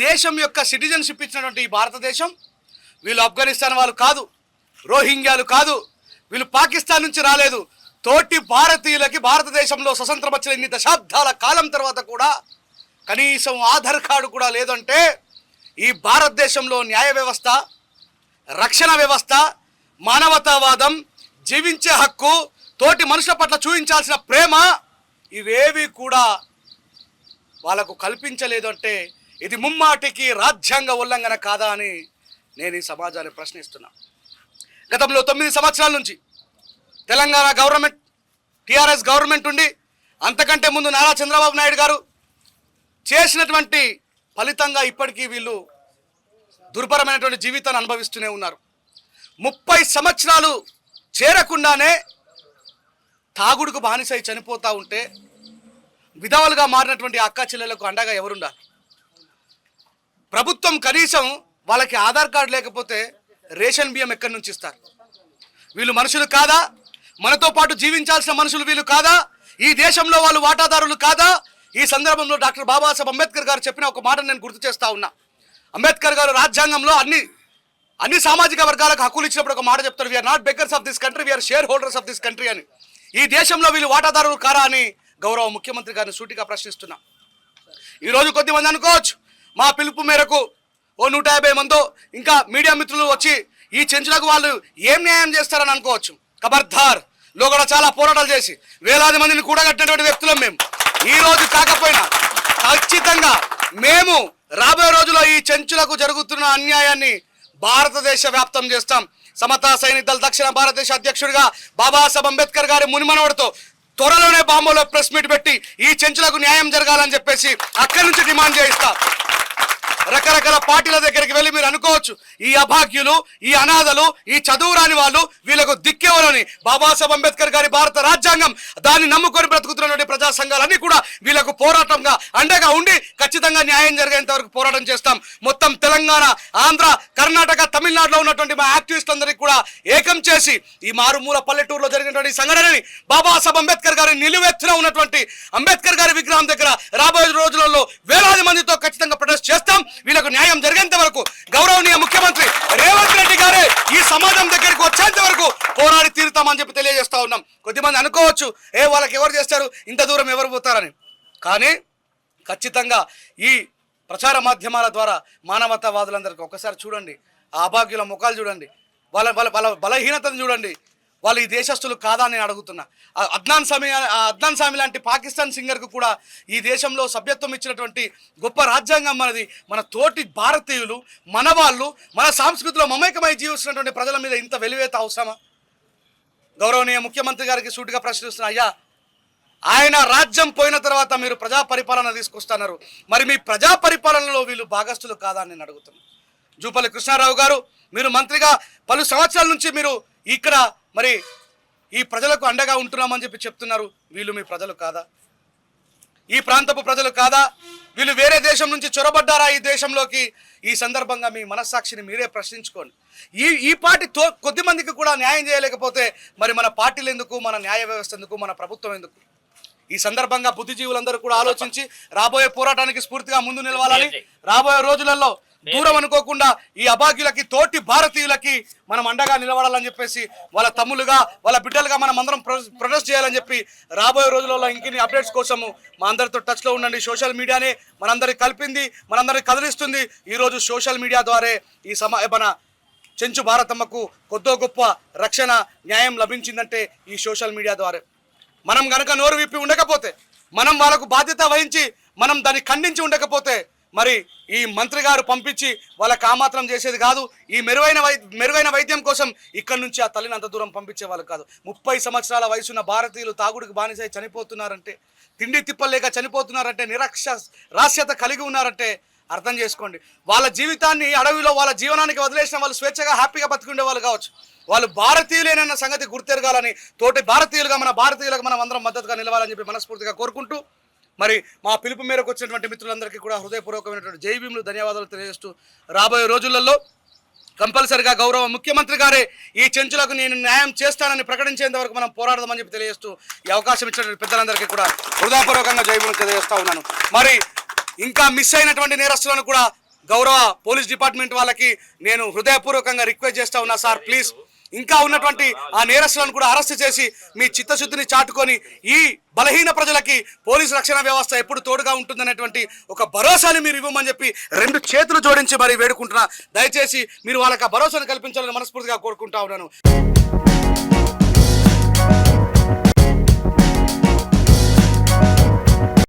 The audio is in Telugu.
దేశం యొక్క సిటిజన్షిప్ ఇచ్చినటువంటి ఈ భారతదేశం వీళ్ళు ఆఫ్ఘనిస్తాన్ వాళ్ళు కాదు రోహింగ్యాలు కాదు వీళ్ళు పాకిస్తాన్ నుంచి రాలేదు. తోటి భారతీయులకి భారతదేశంలో స్వతంత్రం వచ్చిన ఇన్ని దశాబ్దాల కాలం తర్వాత కూడా కనీసం ఆధార్ కార్డు కూడా లేదంటే ఈ భారతదేశంలో న్యాయ వ్యవస్థ రక్షణ వ్యవస్థ మానవతావాదం జీవించే హక్కు తోటి మనుషుల పట్ల చూపించాల్సిన ప్రేమ ఇవేవి కూడా వాళ్ళకు కల్పించలేదు అంటే ఇది ముమ్మాటికి రాజ్యాంగ ఉల్లంఘన కాదా అని నేను ఈ సమాజాన్ని ప్రశ్నిస్తున్నా. గతంలో తొమ్మిది సంవత్సరాల నుంచి తెలంగాణ గవర్నమెంట్ టీఆర్ఎస్ గవర్నమెంట్ ఉండి అంతకంటే ముందు నారా చంద్రబాబు నాయుడు గారు చేసినటువంటి ఫలితంగా ఇప్పటికీ వీళ్ళు దుర్భరమైనటువంటి జీవితాన్ని అనుభవిస్తూనే ఉన్నారు. ముప్పై సంవత్సరాలు చేరకుండానే తాగుడుకు బానిసై చనిపోతూ ఉంటే విధవలుగా మారినటువంటి అక్క చెల్లెలకు అండగా ఎవరుండాలి? ప్రభుత్వం కనీసం వాళ్ళకి ఆధార్ కార్డు లేకపోతే రేషన్ బియ్యం ఎక్కడి నుంచి ఇస్తారు? వీళ్ళు మనుషులు కాదా? మనతో పాటు జీవించాల్సిన మనుషులు వీళ్ళు కాదా? ఈ దేశంలో వాళ్ళు వాటాదారులు కాదా? ఈ సందర్భంలో డాక్టర్ బాబాసాహెబ్ అంబేద్కర్ గారు చెప్పిన ఒక మాట నేను గుర్తు చేస్తా ఉన్నా. అంబేద్కర్ గారు రాజ్యాంగంలో అన్ని అన్ని సామాజిక వర్గాలకు హక్కులు ఇచ్చినప్పుడు ఒక మాట చెప్తారు we are not beggars of this country we are share holders of this country అని. ఈ దేశంలో వీళ్ళు వాటాదారులు కారా అని గౌరవ ముఖ్యమంత్రి గారిని సూటిగా ప్రశ్నిస్తున్నా. ఈరోజు కొద్దిమంది అనుకోవచ్చు. మా పిలుపు మేరకు ఓ నూట యాభై మందో ఇంకా మీడియా మిత్రులు వచ్చి ఈ చెంచులకు వాళ్ళు ఏం న్యాయం చేస్తారని అనుకోవచ్చు. కబర్ధార్లో కూడా చాలా పోరాటాలు చేసి వేలాది మందిని కూడగట్టినటువంటి వ్యక్తులం మేము. ఈ రోజు కాకపోయినా ఖచ్చితంగా మేము రాబోయే రోజుల్లో ఈ చెంచులకు జరుగుతున్న అన్యాయాన్ని భారతదేశ వ్యాప్తం చేస్తాం. సమతా సైనిక దళ దక్షిణ భారతదేశ అధ్యక్షుడిగా బాబాసాహెబ్ అంబేద్కర్ గారి మునిమనవడితో త్వరలోనే బాంబోలో ప్రెస్ మీట్ పెట్టి ఈ చెంచులకు న్యాయం జరగాలని చెప్పేసి అక్కడి నుంచి డిమాండ్ చేయిస్తా. రకరకాల పార్టీల దగ్గరికి వెళ్ళి మీరు అనుకోవచ్చు. ఈ అభాగ్యులు ఈ అనాథలు ఈ చదువు రాని వాళ్ళు వీళ్ళకు దిక్కేవరని బాబాసాహెబ్ అంబేద్కర్ గారి భారత రాజ్యాంగం దాన్ని నమ్ముకొని బ్రతుకుతున్నటువంటి ప్రజా సంఘాలన్నీ కూడా వీళ్ళకు పోరాటంగా అండగా ఉండి ఖచ్చితంగా న్యాయం జరిగేంత వరకు పోరాటం చేస్తాం. మొత్తం తెలంగాణ ఆంధ్ర కర్ణాటక తమిళనాడులో ఉన్నటువంటి మా యాక్టివిస్టులందరికీ కూడా ఏకం చేసి ఈ మారుమూల పల్లెటూరులో జరిగినటువంటి సంఘటనని బాబాసాహెబ్ అంబేద్కర్ గారి నిలువెత్తున ఉన్నటువంటి అంబేద్కర్ గారి విగ్రహం దగ్గర రాబోయే రోజులలో వేలాది మందితో ఖచ్చితంగా ప్రొటెస్ట్ చేస్తాం వీళ్ళకు న్యాయం జరిగేంత వరకు గౌరవనీయ ముఖ్యమంత్రి రేవంత్ రెడ్డి గారే ఈ సమాజం దగ్గరికి వచ్చేంత వరకు పోరాడి తీరుతామని చెప్పి తెలియజేస్తా కొంతమంది అనుకోవచ్చు. ఏ వాళ్ళకి ఎవరు చేస్తారు? ఇంత దూరం ఎవరు పోతారని. కానీ ఖచ్చితంగా ఈ ప్రచార మాధ్యమాల ద్వారా మానవతావాదులందరికీ ఒకసారి చూడండి. ఆ అభాగ్యుల ముఖాలు చూడండి. వాళ్ళ వాళ్ళ వాళ్ళ బలహీనతను చూడండి. వాళ్ళు ఈ దేశస్తులు కాదా అని నేను అడుగుతున్నా. ఆ అద్నాన్ సామి అద్నాన్ సామి లాంటి పాకిస్తాన్ సింగర్కు కూడా ఈ దేశంలో సభ్యత్వం ఇచ్చినటువంటి గొప్ప రాజ్యాంగం మనది మన తోటి భారతీయులు మన వాళ్ళు మన సాంస్కృతిలో మమేకమై జీవిస్తున్నటువంటి ప్రజల మీద ఇంత వెలివేత అవసరమా? గౌరవనీయ ముఖ్యమంత్రి గారికి సూటిగా ప్రశ్నిస్తున్నా అయ్యా ఆయన రాజ్యం పోయిన తర్వాత మీరు ప్రజా పరిపాలన తీసుకొస్తున్నారు. మరి మీ ప్రజా పరిపాలనలో వీళ్ళు భాగస్తులు కాదా అని నేను అడుగుతున్నాను జూపల్లి కృష్ణారావు గారు మీరు మంత్రిగా పలు సంవత్సరాల నుంచి మీరు ఇక్కడ మరి ఈ ప్రజలకు అండగా ఉంటున్నామని చెప్పి చెప్తున్నారు. వీళ్ళు మీ ప్రజలు కాదా? ఈ ప్రాంతపు ప్రజలు కాదా? వీళ్ళు వేరే దేశం నుంచి చొరబడ్డారా ఈ దేశంలోకి? ఈ సందర్భంగా మీ మనస్సాక్షిని మీరే ప్రశ్నించుకోండి. ఈ ఈ పార్టీ తో కొద్ది మందికి కూడా న్యాయం చేయలేకపోతే మరి మన పార్టీలు ఎందుకు? మన న్యాయ వ్యవస్థ ఎందుకు? మన ప్రభుత్వం ఎందుకు? ఈ సందర్భంగా బుద్ధిజీవులందరూ కూడా ఆలోచించి రాబోయే పోరాటానికి స్ఫూర్తిగా ముందు నిలవాలని రాబోయే రోజులలో దూరం అనుకోకుండా ఈ అభాగ్యులకి తోటి భారతీయులకి మనం అండగా నిలబడాలని చెప్పేసి వాళ్ళ తమ్ములుగా వాళ్ళ బిడ్డలుగా మనం అందరం ప్రొ- ప్రొటెస్ట్ చేయాలని చెప్పి రాబోయే రోజులలో ఇంకిన్ని అప్డేట్స్ కోసము మా అందరితో టచ్లో ఉండండి. సోషల్ మీడియానే మనందరికి కలిపింది మనందరికి కదిలిస్తుంది. ఈరోజు సోషల్ మీడియా ద్వారా ఈ సమా మన చెంచు భారతమ్మకు కొద్దో గొప్ప రక్షణ న్యాయం లభించిందంటే ఈ సోషల్ మీడియా ద్వారా. మనం గనక నోరు విప్పి ఉండకపోతే మనం వాళ్ళకు బాధ్యత వహించి మనం దాన్ని ఖండించి ఉండకపోతే మరి ఈ మంత్రి గారు పంపించి వాళ్ళకి కామాత్రం చేసేది కాదు. ఈ మెరుగైన వై మెరుగైన వైద్యం కోసం ఇక్కడి నుంచి ఆ తల్లిని అంత దూరం పంపించే వాళ్ళు కాదు. ముప్పై సంవత్సరాల వయసున్న భారతీయులు తాగుడికి బానిసై చనిపోతున్నారంటే తిండి తిప్పలేక చనిపోతున్నారంటే నిరక్ష రాస్యత కలిగి ఉన్నారంటే అర్థం చేసుకోండి. వాళ్ళ జీవితాన్ని అడవిలో వాళ్ళ జీవనానికి వదిలేసిన వాళ్ళు స్వేచ్ఛగా హ్యాపీగా బతికుండే వాళ్ళు కావచ్చు. వాళ్ళు భారతీయులేనన్న సంగతి గుర్తెరగాలని తోటి భారతీయులుగా మన భారతీయులకు మనం అందరం మద్దతుగా నిలవాలని చెప్పి మనస్ఫూర్తిగా కోరుకుంటూ మరి మా పిలుపు మేరకు వచ్చినటువంటి మిత్రులందరికీ కూడా హృదయపూర్వకమైనటువంటి జై భీములు ధన్యవాదాలు తెలియజేస్తూ రాబోయే రోజులలో కంపల్సరిగా గౌరవ ముఖ్యమంత్రి గారే ఈ చెంచులకు నేను న్యాయం చేస్తానని ప్రకటించేంత వరకు మనం పోరాడదామని చెప్పి తెలియజేస్తూ ఈ అవకాశం ఇచ్చినటువంటి పెద్దలందరికీ కూడా హృదయపూర్వకంగా జైబులు తెలియజేస్తా ఉన్నాను. మరి ఇంకా మిస్ అయినటువంటి నేరస్తులను కూడా గౌరవ పోలీస్ డిపార్ట్మెంట్ వాళ్ళకి నేను హృదయపూర్వకంగా రిక్వెస్ట్ చేస్తా ఉన్నా సార్ ప్లీజ్. ఇంకా ఉన్నటువంటి ఆ నేరస్తులను కూడా అరెస్ట్ చేసి మీ చిత్తశుద్ధిని చాటుకొని ఈ బలహీన ప్రజలకి పోలీసు రక్షణ వ్యవస్థ ఎప్పుడు తోడుగా ఉంటుందనేటువంటి ఒక భరోసాని మీరు ఇవ్వమని చెప్పి రెండు చేతులు జోడించి మరి వేడుకుంటున్నా. దయచేసి మీరు వాళ్ళకి ఆ భరోసాను కల్పించాలని మనస్ఫూర్తిగా కోరుకుంటా ఉన్నాను.